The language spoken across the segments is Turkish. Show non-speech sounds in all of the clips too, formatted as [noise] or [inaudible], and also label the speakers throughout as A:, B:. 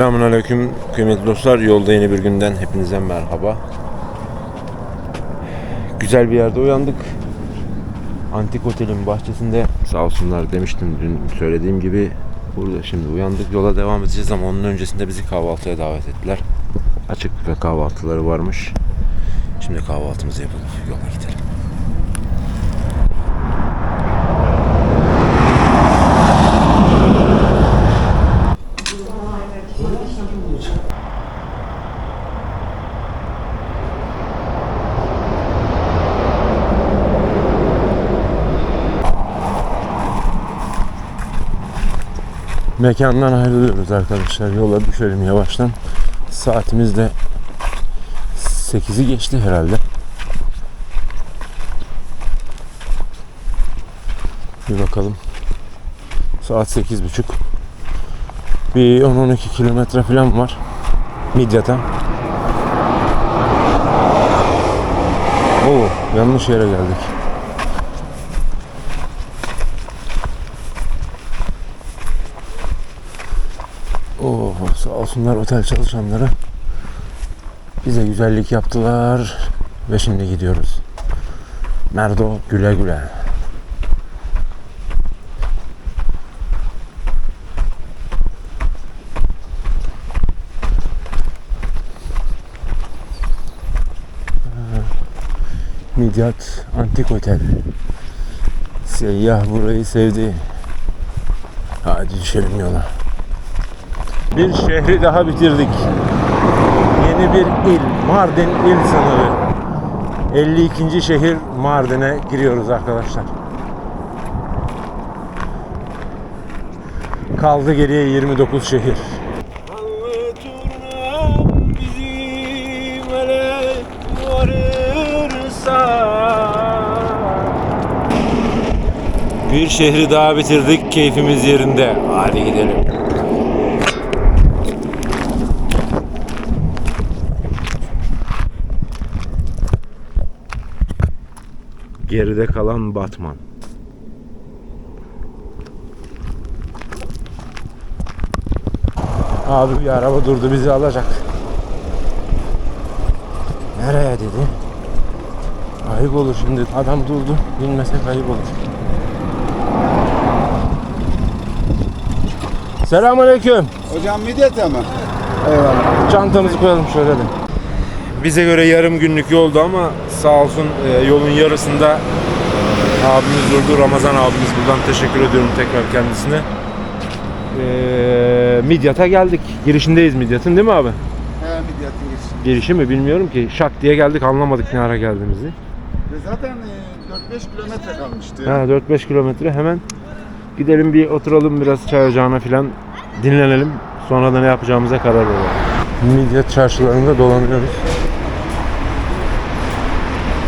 A: Selamünaleyküm kıymetli dostlar. Yolda yeni bir günden hepinize merhaba. Güzel bir yerde uyandık. Antik Otel'in bahçesinde sağ olsunlar demiştim dün söylediğim gibi burada şimdi uyandık yola devam edeceğiz ama onun öncesinde bizi kahvaltıya davet ettiler. Açık ve kahvaltıları varmış. Şimdi kahvaltımızı yapıp yola gidelim. Mekandan ayrılıyoruz arkadaşlar. Yola düşelim yavaştan. Saatimiz de 8'i geçti herhalde. Bir bakalım. Saat 8.30. Bir 10-12 kilometre falan var. Midyat'a. Oo, yanlış yere geldik. Oo, sağ olsunlar otel çalışanları bize güzellik yaptılar ve şimdi gidiyoruz. Merdo güle güle. Ee, Midyat Antik Otel. Seyyah burayı sevdi. Hadi düşelim yola. Bir şehri daha bitirdik. Yeni bir il, Mardin il sınırı. 52. şehir Mardin'e giriyoruz arkadaşlar. Kaldı geriye 29 şehir. Bir şehri daha bitirdik. Keyfimiz yerinde. Hadi gidelim. Geride kalan Batman. Abi bir araba durdu bizi alacak. Nereye dedi? Ayıp olur şimdi. Adam durdu. Bilmesek ayıp olur. Selamünaleyküm.
B: Hocam midyete mi? Eyvallah.
A: Çantamızı koyalım şöyle de. Bize göre yarım günlük yoldu ama sağ olsun e, yolun yarısında abimiz durdu. Ramazan abimiz buradan teşekkür ediyorum tekrar kendisine. E, Midyat'a geldik. Girişindeyiz Midyat'ın değil mi abi?
B: He midyetin geçsin.
A: Girişi mi bilmiyorum ki. Şak diye geldik anlamadık ne ara geldiğimizi.
B: Ve zaten e, 4-5 kilometre kalmıştı.
A: Ha 4-5 kilometre hemen gidelim bir oturalım biraz çay ocağına filan dinlenelim. Sonra da ne yapacağımıza karar verelim. Midyat çarşılarında dolanıyoruz.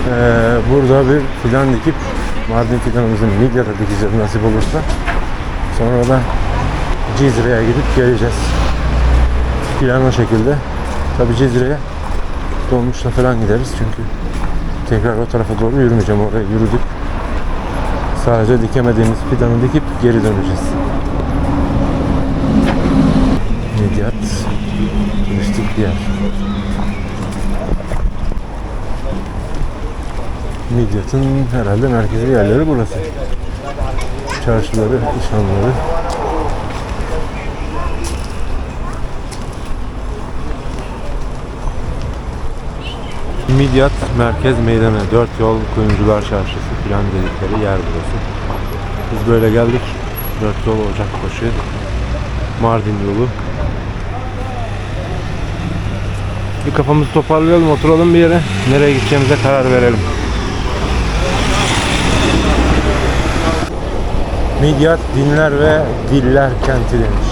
A: Ee, burada bir fidan dikip Mardin fidanımızın Midyat'a dikeceğiz nasip olursa. Sonra da Cizre'ye gidip geleceğiz. Plan şekilde. Tabi Cizre'ye dolmuşla falan gideriz çünkü tekrar o tarafa doğru yürümeyeceğim. Oraya yürüdük. Sadece dikemediğimiz fidanı dikip geri döneceğiz. Midyat turistik bir yer. Midyat'ın herhalde merkezi yerleri burası. Çarşıları, işhanları. Midyat Merkez Meydanı, Dört Yol Kuyumcular Çarşısı filan dedikleri yer burası. Biz böyle geldik. Dört Yol Ocakbaşı, Mardin yolu. Bir kafamızı toparlayalım, oturalım bir yere. Nereye gideceğimize karar verelim. Midyat dinler ve diller kenti demiş.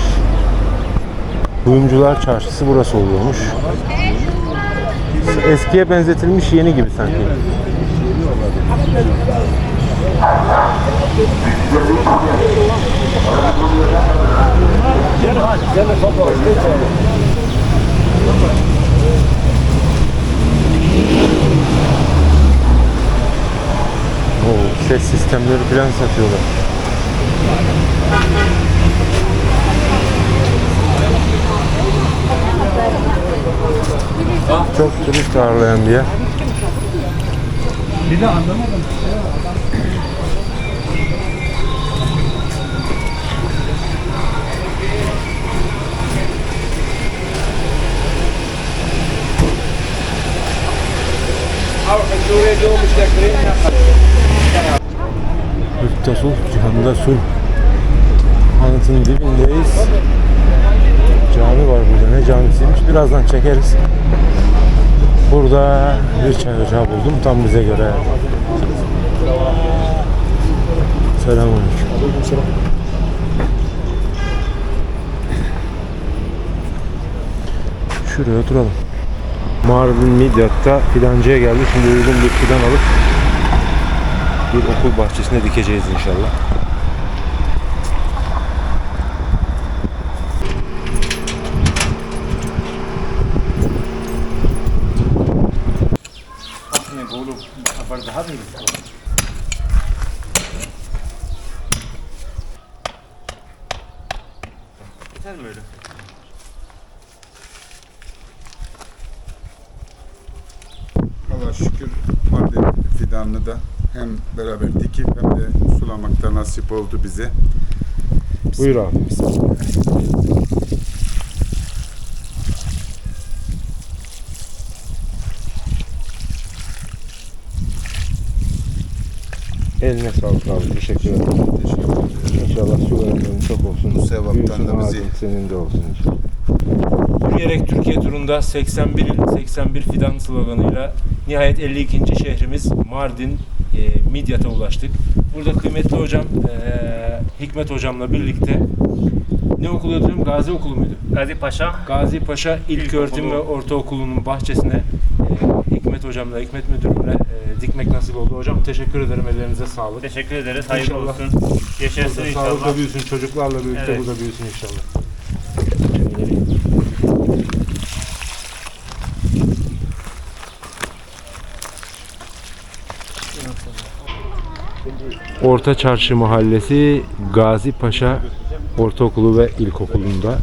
A: Kuyumcular Çarşısı burası oluyormuş. Eskiye benzetilmiş yeni gibi sanki. Oo, ses sistemleri falan satıyorlar. Çok turist ağırlayan bir yer.
C: Bir de anlamadım.
A: Hüfte sul, cihanda sul. Anıtın dibindeyiz. Cami var burada. Ne camisiymiş? Birazdan çekeriz. Burada bir çay ocağı buldum. Tam bize göre. Selamünaleyküm. Şuraya oturalım. Mardin Midyat'ta fidancıya geldik. Şimdi uygun bir fidan alıp bir okul bahçesine dikeceğiz inşallah.
B: Allah şükür Mardin fidanını da hem beraber dikip hem de sulamakta nasip oldu bize.
A: Buyur abi. Eline sağlık abi. Teşekkür ederim.
B: Teşekkür ederim.
A: İnşallah su verenlerin çok olsun.
B: Bu sevaptan da bizi-
A: senin de olsun inşallah.
D: Yürüyerek Türkiye turunda 81 il 81 fidan sloganıyla nihayet 52. şehrimiz Mardin e, Midyat'a ulaştık. Burada kıymetli hocam e, Hikmet hocamla birlikte ne okulu diyorum? Gazi Okulu muydu?
E: Gazi Paşa
D: Gazi Paşa İlköğretim ve Ortaokulu'nun bahçesine e, Hikmet hocamla, Hikmet müdürümle e, dikmek nasip oldu. Hocam teşekkür ederim. Ellerinize sağlık.
E: teşekkür ederiz. Hayırlı
D: İnşallah.
E: olsun. Yaşasın
D: Burada
E: inşallah.
D: sağlıkla büyüsün. Çocuklarla birlikte
E: Evet.
D: bu da büyüsün inşallah.
A: Orta Çarşı Mahallesi Gazi Paşa Ortaokulu ve İlkokulu'nda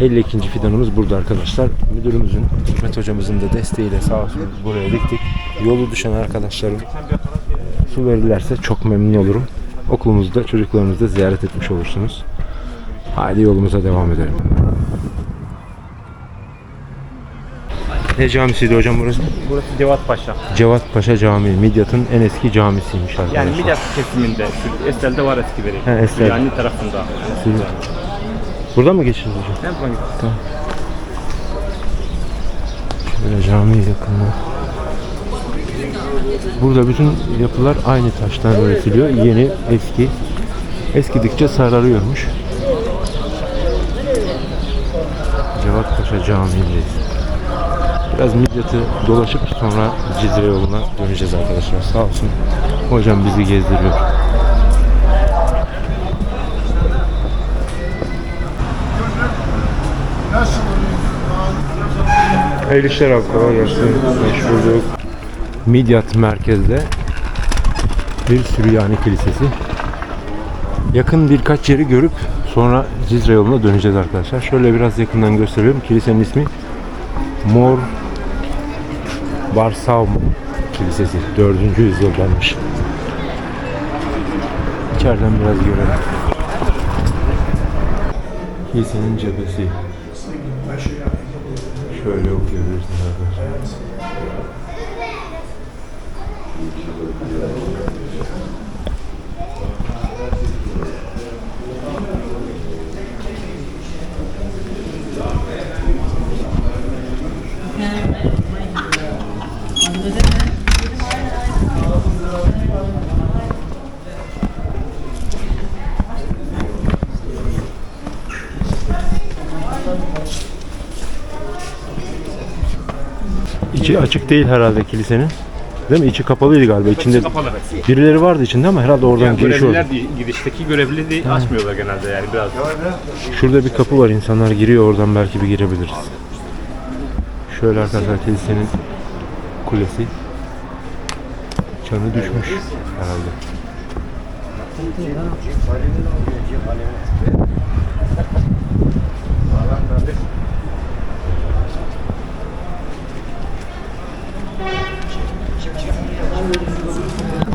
A: 52. fidanımız burada arkadaşlar. Müdürümüzün, Hikmet hocamızın da desteğiyle sağ olsun buraya diktik. Yolu düşen arkadaşlarım su verirlerse çok memnun olurum. Okulumuzda çocuklarınızı da ziyaret etmiş olursunuz. Haydi yolumuza devam edelim. Ne camisiydi hocam burası?
E: Burası Cevat Paşa.
A: Cevat Paşa Camii, Midyat'ın en eski camisiymiş arkadaşlar.
E: Yani Midyat kesiminde. Şu Estel'de var eskileri.
A: He, Estel.
E: Yani tarafında. Yani
A: Burada mı geçeceğiz hocam?
E: Hem buradan gidiyor.
A: Şöyle cami yakında. Burada bütün yapılar aynı taştan üretiliyor. Yeni, eski. Eskidikçe sararıyormuş. Cevat Paşa Camii'ndeyiz. Biraz Midyat'ı dolaşıp sonra Cizre yoluna döneceğiz arkadaşlar. Sağ olsun. Hocam bizi gezdiriyor. Hayırlı işler abi. Kolay gelsin. Hoş bulduk. Midyat merkezde bir Süryani Kilisesi. Yakın birkaç yeri görüp sonra Cizre yoluna döneceğiz arkadaşlar. Şöyle biraz yakından gösterelim. Kilisenin ismi Mor Barsaum Kilisesi. 4. yüzyıldanmış. İçeriden biraz görelim. Kilisenin cephesi. Şöyle okuyabilirsiniz arkadaşlar. İçi açık değil herhalde kilisenin. Değil mi? İçi kapalıydı galiba. İçinde
E: Kapalı.
A: birileri vardı içinde ama herhalde oradan
E: Yani
A: giriş oldu.
E: görevliler değil, girişteki görevli de açmıyorlar genelde yani biraz.
A: Şurada bir kapı var. insanlar giriyor oradan belki bir girebiliriz. Şöyle arkadaşlar kilisenin kulesi. Çanı düşmüş herhalde.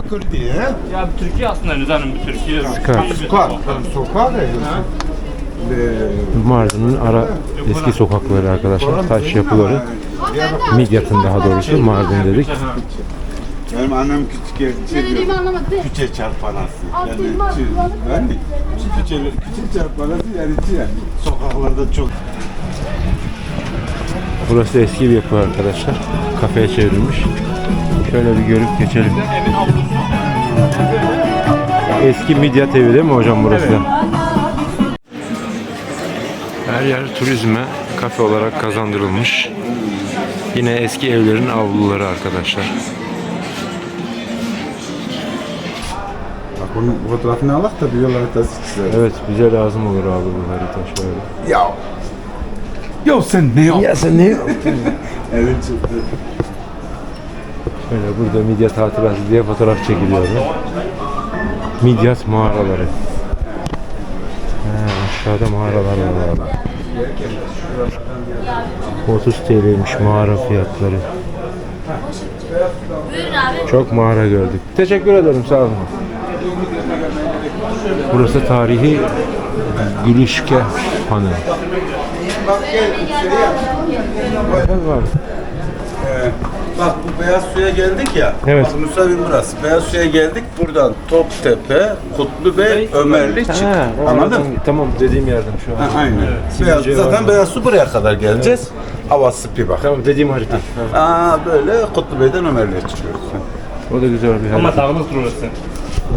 B: Kürdiye.
E: Ya Türkiye aslında Nizan'ın bir Türkiye.
A: Sokak.
B: Sokak. Sokak da
A: Mardin'in ara eski sokakları arkadaşlar. Taş yapıları. Midyat'ın daha doğrusu Mardin dedik.
B: Benim annem küçük
C: mi?
B: Küçük çarpanası. Yani ben de küçük, küçük çarpanası yani yani. Sokaklarda çok
A: Burası eski bir yapı arkadaşlar. Kafeye çevrilmiş. Şöyle bir görüp geçelim. Eski Midyat evi değil mi hocam burası da? Her yer turizme kafe olarak kazandırılmış. Yine eski evlerin avluları arkadaşlar.
B: Bak bunun fotoğrafını alak da bir yol haritası çizelim.
A: Evet bize lazım olur abi bu harita şöyle.
B: Ya. Ya sen ne yaptın?
A: Ya sen ne yaptın?
B: Elin çıktı.
A: Şöyle burada Midyat hatırası diye fotoğraf çekiliyor. Midyat mağaraları. Ha, aşağıda mağaralar var abi. 30 TL'ymiş mağara fiyatları. Çok mağara gördük. Teşekkür ederim sağ olun. Burası tarihi Gülüşke Hanı.
B: Bak gel şey yap.
A: Evet abi.
B: Ee, bak bu beyaz suya geldik ya.
A: Evet.
B: Bak Musavin burası. Beyaz suya geldik buradan Toptepe, Kutlubey, Ömerli çık.
A: Ha,
B: Anladın mı?
A: Tamam dediğim yerden şu an.
B: Ha, aynen. Beyaz,
A: Sivilce
B: zaten
A: var.
B: beyaz su buraya kadar geleceğiz. Havası bir bak.
A: Tamam dediğim harita.
B: Aa böyle Kutlubey'den Ömerli'ye çıkıyoruz.
A: O da güzel bir
E: Ama
A: harita.
E: dağınız durursun.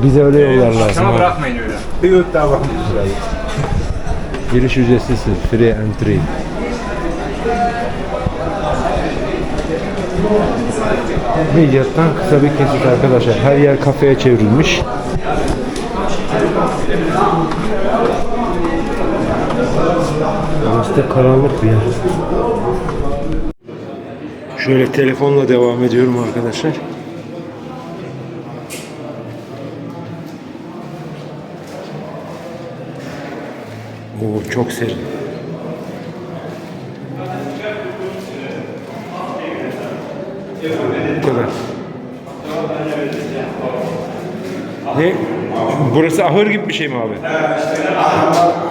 A: Bize öyle yollar lazım.
E: Ama bırakmayın öyle.
B: Bir yok daha bakın.
A: Giriş ücretsiz. Free entry. Midyat'tan kısa bir kesit arkadaşlar. Her yer kafeye çevrilmiş. Burası da karanlık bir yer. Şöyle telefonla devam ediyorum arkadaşlar. Oo çok serin. Bu kadar. Ne? Burası ahır gibi bir şey mi abi?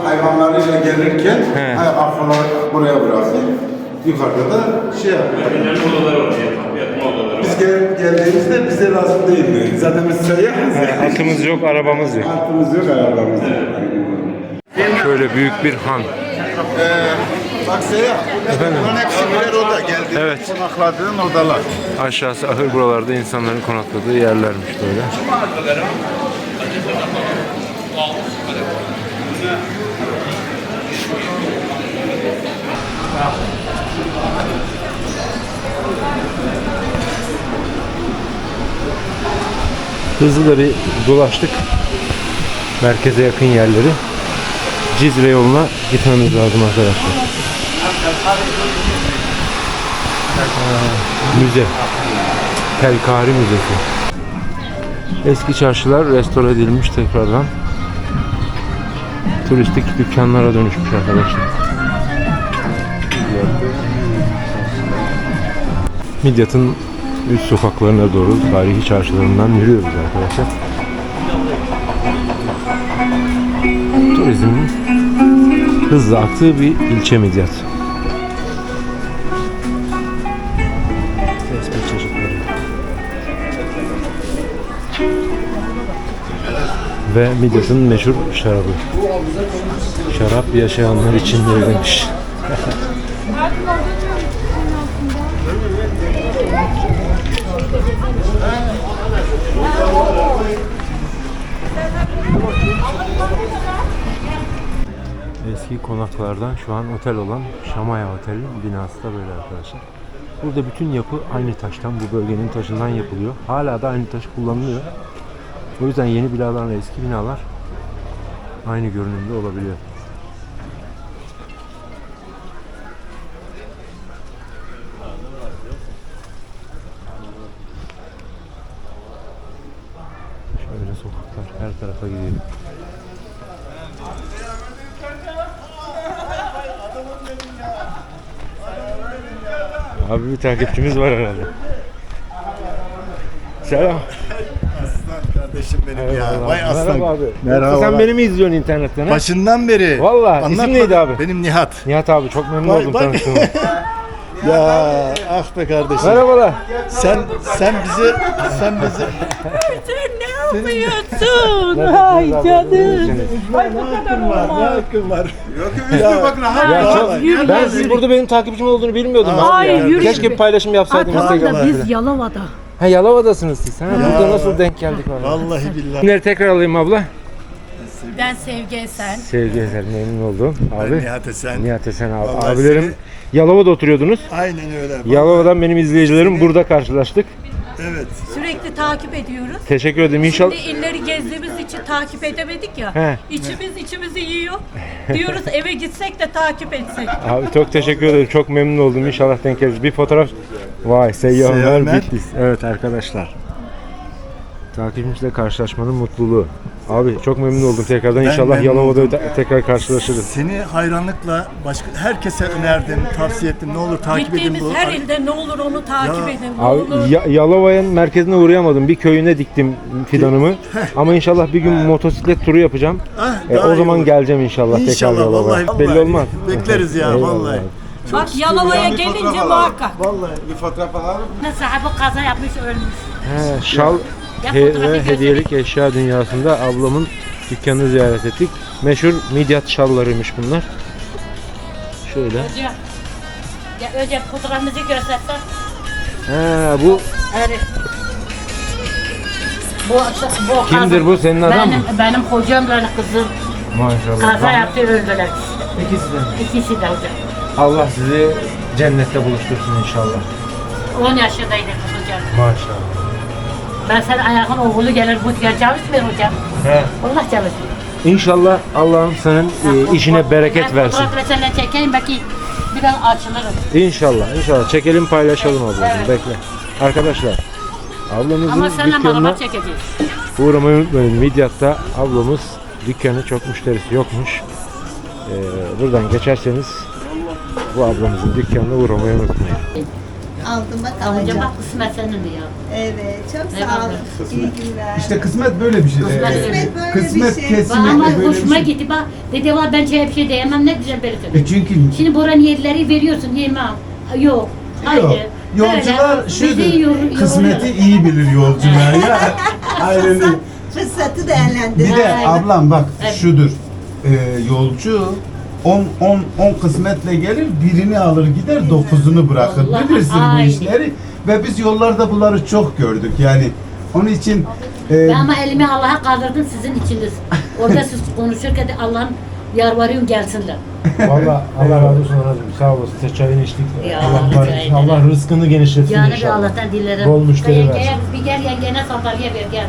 B: Hayvanlarıyla gelirken
A: He.
B: afını buraya bırakın. Yukarıda da şey yapıyor. Biz gel, geldiğimizde bize lazım değildi. Zaten biz seyyahız ya.
A: Atımız yok, arabamız yok.
B: Altımız yok, yok.
A: Şöyle büyük bir han.
B: Bak seyyah,
A: Efendim?
B: bunların hepsi birer oda. Geldiğinde
A: Evet.
B: konakladığın odalar.
A: Aşağısı ahır buralarda insanların konakladığı yerlermiş böyle. Hızlıları dolaştık. Merkeze yakın yerleri. Cizre yoluna gitmemiz lazım arkadaşlar. Müze. Telkari Müzesi. Eski çarşılar restore edilmiş tekrardan. Turistik dükkanlara dönüşmüş arkadaşlar. Midyat'ın üst sokaklarına doğru tarihi çarşılarından yürüyoruz arkadaşlar. Turizmin hızla aktığı bir ilçe Midyat. Ve Midyat'ın meşhur şarabı. Şarap yaşayanlar için verilmiş. Eski konaklardan şu an otel olan Şamaya Otel'in binası da böyle arkadaşlar. Burada bütün yapı aynı taştan, bu bölgenin taşından yapılıyor. Hala da aynı taş kullanılıyor. O yüzden yeni binalarla eski binalar aynı görünümde olabiliyor. Şöyle sokaklar her tarafa gidiyor. Abi bir takipçimiz var herhalde. Selam.
C: Aslan kardeşim benim ya. Vay aslan.
A: Merhaba abi.
C: Merhaba.
A: Sen beni mi izliyorsun internetten ha?
C: Başından beri.
A: Vallahi, isim
C: Anlatmadın.
A: neydi abi?
C: Benim Nihat.
A: Nihat abi çok memnun
C: Vay,
A: oldum
C: bak.
A: tanıştığıma. [laughs]
C: Ya ah be kardeşim.
A: Merhabalar.
C: Sen sen bizi sen bizi
F: Ne yapıyorsun? Ay canım.
C: ne hakkın var? Ne hakkın var?
B: Yok yok bak rahat.
A: Ya çok,
F: yürü,
A: ben
F: yürü.
A: siz burada benim takipçim olduğunu bilmiyordum.
C: Aa,
F: Ay, yürü.
A: Keşke bir paylaşım yapsaydım
F: tamam
A: Instagram'da.
F: da biz. Yalova'da.
A: Ha Yalova'dasınız siz. Ha, burada nasıl denk geldik valla.
C: Vallahi billahi.
A: Kimleri tekrar alayım abla?
F: Ben Sevgi Esen.
A: Sevgi Ezer memnun oldum.
C: Ben
A: Abi.
C: Nihat Esen.
A: Nihat Esen abi.
C: Vallahi
A: Abilerim Yalova'da oturuyordunuz.
C: Aynen öyle.
A: Yalova'dan benim izleyicilerim burada karşılaştık.
C: Evet.
F: Sürekli takip ediyoruz.
A: Teşekkür ederim. İnşallah
F: Şimdi illeri gezdiğimiz için takip edemedik ya.
A: He.
F: İçimiz içimizi yiyor. Diyoruz eve gitsek de takip etsek.
A: Abi çok teşekkür ederim. Çok memnun oldum. İnşallah denk geliriz. Bir fotoğraf. Vay Seyyah Ömer
C: Ömer.
A: Bitlis. Evet arkadaşlar. Takipçimizle karşılaşmanın mutluluğu. Abi çok memnun oldum tekrardan.
C: Ben
A: İnşallah
C: memnun
A: Yalova'da
C: oldum.
A: tekrar karşılaşırız.
C: Seni hayranlıkla başka herkese önerdim, tavsiye ettim. Ne olur takip edin
F: Gittiğimiz
C: bu.
F: her ilde ne olur onu takip
C: Ya.
F: edin. Ne
A: Abi
F: olur.
A: Ya- Yalova'nın merkezine uğrayamadım. Bir köyüne diktim fidanımı. [laughs] Ama inşallah bir gün motosiklet turu yapacağım.
C: Ah,
A: E,
C: daha
A: o
C: iyi
A: zaman
C: olur.
A: geleceğim inşallah, tekrar
C: İnşallah,
A: Yalova'ya.
C: vallahi,
A: Belli
C: vallahi.
A: olmaz.
C: Bekleriz ya, [laughs]
A: Eyvallah
C: vallahi.
A: abi.
F: Bak Yalova'ya
B: Bir fotoğraf
F: gelince
B: alalım.
F: muhakkak.
C: Vallahi.
B: Bir fotoğraf alalım.
F: Sahibi kaza yapmış ölmüş.
A: He, şal
F: Ya
A: he-
F: fotoğrafı
A: ve
F: göstereyim.
A: hediyelik eşya dünyasında ablamın dükkanını ziyaret ettik. Meşhur midyat şallarıymış bunlar. Şöyle.
F: Hocam. Ya önce fotoğrafımızı göstersen.
A: He, bu
F: Evet. Bu, bu
A: kimdir bu? Senin adam mı?
F: Benim, benim hocamla kızım
A: Maşallah.
F: kaza yaptı öldüler.
A: İkisi de.
F: İkisi de hocam.
A: Allah sizi cennette buluştursun inşallah.
F: 10 yaşındaydı kız hocam.
A: Maşallah.
F: Ben sen ayağın oğlu gelir bu diye çalışmıyor hocam.
A: He.
F: Allah çalışmıyor.
A: İnşallah Allah'ım senin e, işine bereket
F: ben
A: versin.
F: fotoğraf resimle çekeyim belki biraz açılırım.
A: İnşallah, inşallah. Çekelim paylaşalım ablacığım.
F: Evet.
A: Bekle. Arkadaşlar, ablamızın
F: Ama seninle beraber çekeceğiz.
A: uğramayı unutmayın. Midyat'ta ablamız dükkanı çok müşterisi yokmuş. Ee, buradan geçerseniz bu ablamızın dükkanına uğramayı unutmayın.
G: Aldım bak alacağım.
F: bak kısmet senin ya.
G: Evet çok sağ
F: var
G: olun. İyi günler.
B: İşte kısmet böyle bir şey.
F: Kısmet
B: Ee.
G: Kısmet böyle
B: Kısmet
G: bir şey.
B: kesin.
F: Bak ama
B: böyle bir
F: hoşuma
B: şey.
F: gitti bak. Dedi valla ben şey bir şey diyemem ne güzel böyle söylüyor.
B: E çünkü
F: Şimdi buranın yerleri veriyorsun yemem. Yok. Hayır.
B: Yok. Yolcular
F: Öyle. Bizi
B: şudur.
F: yor-
B: Kısmeti iyi bilir yolcular ya. [laughs] Aynen öyle.
G: Fırsatı değerlendir.
B: Bir de
F: Aynen.
B: ablam bak
F: Evet.
B: şudur. Ee, yolcu 10 10 10 kısmetle gelir, birini alır gider, dokuzunu bırakır.
F: Vallahi
B: Bilirsin bu işleri ve biz yollarda bunları çok gördük. Yani onun için e,
F: Ben ama elimi Allah'a kaldırdım sizin içiniz. Orada siz konuşurken de Allah'ım yalvarıyorum gelsinler.
A: Valla Allah razı olsun anacığım. Sağ olasın. Size çayını içtik.
F: Ya,
A: Allah,
F: rica ederim.
A: Allah rızkını genişletsin
F: Yani bir
A: inşallah.
F: Allah'tan dilerim.
A: Bol müşteri
F: Yenge,
A: versin.
F: Bir gel yengene sandalye ver gel.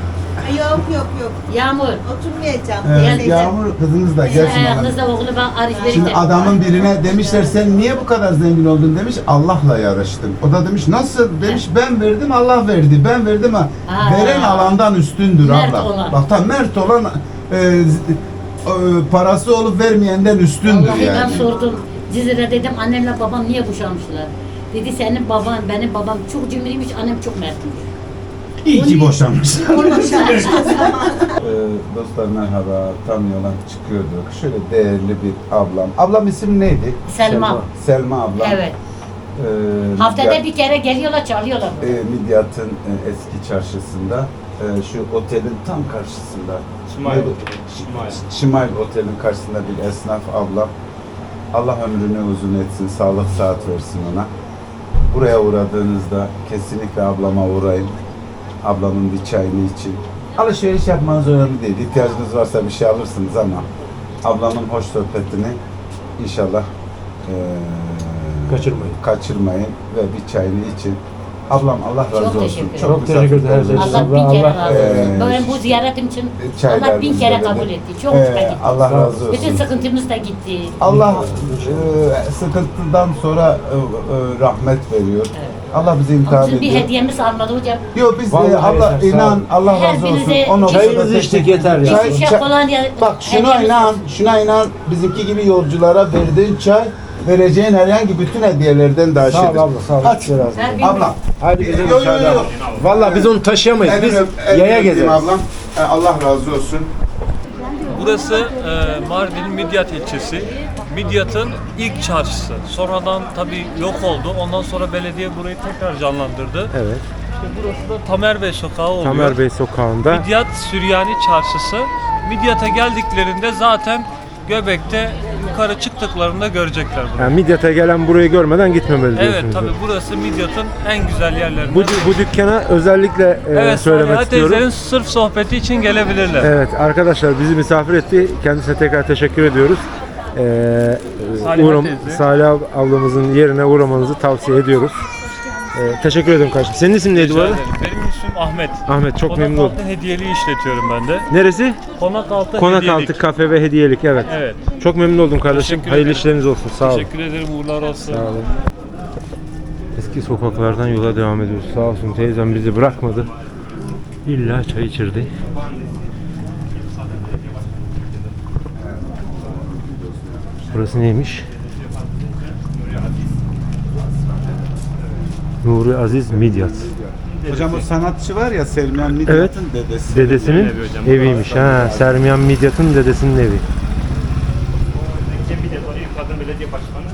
G: Yok yok yok.
F: Yağmur.
G: Oturmayacağım.
B: e,
G: Geleceğim.
B: Yağmur kızınız da
F: Sizin
B: gelsin bana.
F: ayağınızda oğlu ben arif
B: Şimdi adamın birine demişler sen niye bu kadar zengin oldun demiş Allah'la yarıştım. O da demiş nasıl demiş ben verdim Allah verdi ben verdim ha. Veren alandan üstündür
F: Mert
B: Allah.
F: olan.
B: Bak tam mert olan e, z- e, parası olup vermeyenden üstündür
F: Vallahi ben
B: yani.
F: sordum. Cizre'de dedim annemle babam niye boşanmışlar? Dedi senin baban, benim babam çok cimriymiş, annem çok mertmiş.
B: İyi ki boşanmış. [laughs]
H: Ee, dostlar merhaba, tam yola çıkıyorduk. Şöyle değerli bir ablam. Ablam isim neydi?
F: Selma.
H: Selma ablam.
F: Evet.
H: Ee,
F: Haftada
H: Midyat-
F: bir kere geliyorlar, çalıyorlar.
H: e, Midyat'ın e, eski çarşısında, e, şu otelin tam karşısında.
E: Şimal.
H: Neydi? Şimal Otel'in karşısında bir esnaf ablam. Allah ömrünü uzun etsin, sağlık saat versin ona. Buraya uğradığınızda kesinlikle ablama uğrayın. Ablamın bir çayını için. Alışveriş yapmanız önemli değil. İhtiyacınız varsa bir şey alırsınız ama ablamın hoş sohbetini inşallah eee,
A: Kaçırmayın.
H: kaçırmayın ve bir çayını için. Ablam Allah razı olsun.
F: teşekkür ederim.
A: Çok teşekkür ederim.
H: misafirperver.
F: Allah bin kere razı olsun.
H: Ee,
F: Böyle bu ziyaretim için Allah bin kere
H: de.
F: kabul etti. Çok hoşuma
H: Ee,
F: gitti.
H: Allah razı olsun.
F: Bütün sıkıntımız da gitti.
H: Allah e, sıkıntıdan sonra e, e, rahmet veriyor. Allah bizi imtihan
F: Bizim bir
H: ediyor.
F: hediyemiz almadı hocam.
H: Yok biz e,
A: Vallahi
H: Allah
A: yeter, sağ
H: inan
A: olun.
H: Allah
F: Her
H: razı olsun.
F: birinize
H: O noktada
A: Çayınızı içtik yeter ya.
H: Çay-
F: Bir şey
H: çay-
F: kolonya
H: Bak şuna
F: hediyemiz-
H: inan, şuna inan bizimki gibi yolculara verdiğin çay vereceğin herhangi bütün hediyelerden daha şeydir.
A: abla, sağ ol.
H: Aç.
F: Ver bir-
H: Abla.
A: Hadi bize
H: Yo, yo,
A: müsaade.
H: yo.
A: Valla biz onu taşıyamayız. Biz
H: öp-
A: yaya
H: öpeyim
A: gezeriz.
H: ablam. E, Allah razı olsun.
I: Burası e, Mardin Midyat ilçesi. Midyat'ın ilk çarşısı. Sonradan tabii yok oldu. Ondan sonra belediye burayı tekrar canlandırdı.
A: Evet.
I: İşte burası da Tamer Bey sokağı oluyor.
A: Tamer Bey sokağında.
I: Midyat Süryani Çarşısı. Midyat'a geldiklerinde zaten Göbek'te yukarı çıktıklarında görecekler bunu.
A: Yani Midyat'a gelen burayı görmeden gitmemeli diyorsunuz.
I: Evet tabii burası Midyat'ın en güzel yerlerinden.
A: Bu, bu dükkana özellikle e,
I: evet,
A: söylemek
I: Saliha
A: istiyorum.
I: teyzenin sırf sohbeti için gelebilirler.
A: Evet arkadaşlar bizi misafir etti. Kendisine tekrar teşekkür ediyoruz. Ee,
I: Saliha
A: uğram-
I: teyze.
A: Salih ablamızın yerine uğramanızı tavsiye ediyoruz. Ee, teşekkür ederim kardeşim. Senin isim neydi bu
I: Rica
A: arada?
I: ederim. Benim ismim Ahmet.
A: Ahmet çok memnun oldum.
I: Konakaltı hediyeliği işletiyorum ben de.
A: Neresi?
I: Konakaltı
A: Konak
I: hediyelik.
A: altı kafe ve hediyelik evet.
I: Evet.
A: Çok memnun oldum kardeşim.
I: Teşekkür
A: Hayırlı
I: ederim.
A: işleriniz olsun. Sağ olun.
I: Teşekkür ederim. Uğurlar olsun.
A: Sağ olun. Eski sokaklardan yola devam ediyoruz. Sağ olsun teyzem bizi bırakmadı. İlla çay içirdi. Burası neymiş? Nuri Aziz Midyat.
H: Hocam o sanatçı var ya Selman Midyat'ın dedesi.
A: Dedesinin eviymiş. Ha, Sermiyan Midyat'ın dedesinin evi.
E: Kadın Belediye Başkanı.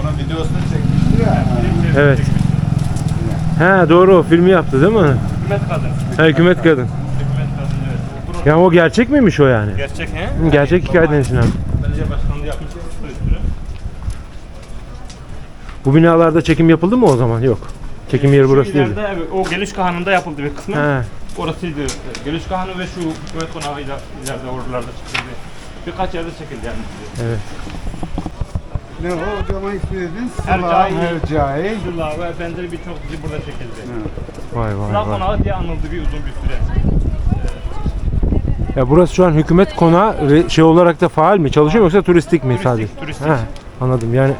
H: Onun videosunu çekmişti ya.
A: Evet. Ha doğru o filmi yaptı değil mi?
E: Hükümet kadın.
A: Ha, hükümet kadın.
E: Hükümet kadın evet.
A: Ya o gerçek miymiş o yani?
E: Gerçek he?
A: Gerçek hikayeden için abi.
E: Belediye başkanlığı yapmış. üstüne.
A: Bu binalarda çekim yapıldı mı o zaman? Yok. Çekim yeri burası
E: ileride evet, o geliş kahanında yapıldı bir kısmı.
A: Ha.
E: Orasıydı. Geliş kahanı ve şu hükümet konağıyla ileride oralarda çekildi. Birkaç yerde çekildi yani.
A: Evet.
H: Ne o hocama ismi dedin?
E: Hercai.
H: Hercai.
E: Sıla ve benzeri birçok dizi burada çekildi.
A: Vay
E: Sıla
A: vay vay.
E: konağı diye anıldı bir uzun bir süre.
A: Ya burası şu an hükümet konağı re- şey olarak da faal mi? Çalışıyor mu yoksa turistik mi
E: Turistik,
A: sadece?
E: turistik.
A: Ha, anladım. Yani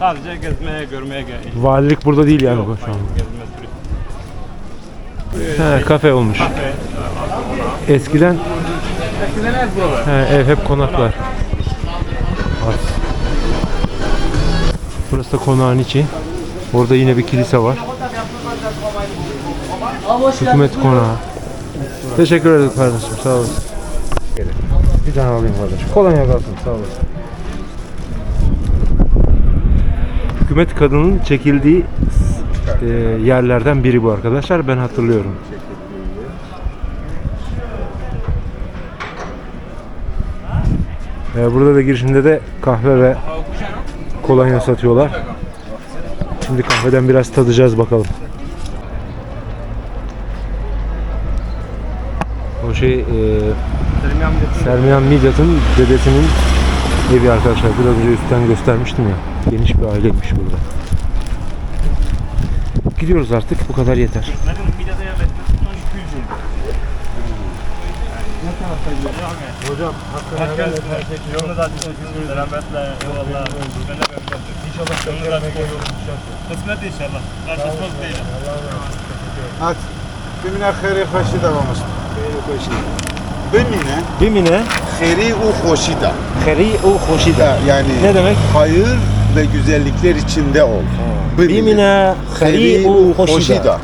E: Sadece gezmeye, görmeye gel.
A: valilik burada değil yani bu şu an. Ha, kafe olmuş. Eskiden
E: Eskiden ev buralar.
A: ha, ev hep konaklar. Var. Burası da konağın içi. Orada yine bir kilise var. Hükümet konağı. Teşekkür ederim kardeşim. Sağ olasın. Bir tane alayım kardeşim. Kolonya kalsın. Sağ olasın. Hükümet kadının çekildiği e, yerlerden biri bu arkadaşlar. Ben hatırlıyorum. E, burada da girişinde de kahve ve kolonya satıyorlar. Şimdi kahveden biraz tadacağız bakalım. O şey e, Sermiyan Midyat'ın dedesinin evi arkadaşlar. Biraz önce üstten göstermiştim ya. Geniş bir aileymiş burada. Gidiyoruz artık. Bu kadar yeter.
E: Zaten midede yerleşmesi son 200 yıl.
A: Hocam
E: Herkes yolunu da açın. Selametle. Eyvallah. Ben de memnunum. İnşallah yolunu da açın. Kısmet inşallah. Karşılaşmaz değil.
H: At. Bimine kheri hoşida olmuş. Bimine
A: Bimine
H: kheri u hoşida.
A: Kheri u hoşida.
H: Yani
A: Ne demek?
H: hayır ve güzellikler içinde ol.
A: Bimine kheri u hoşida.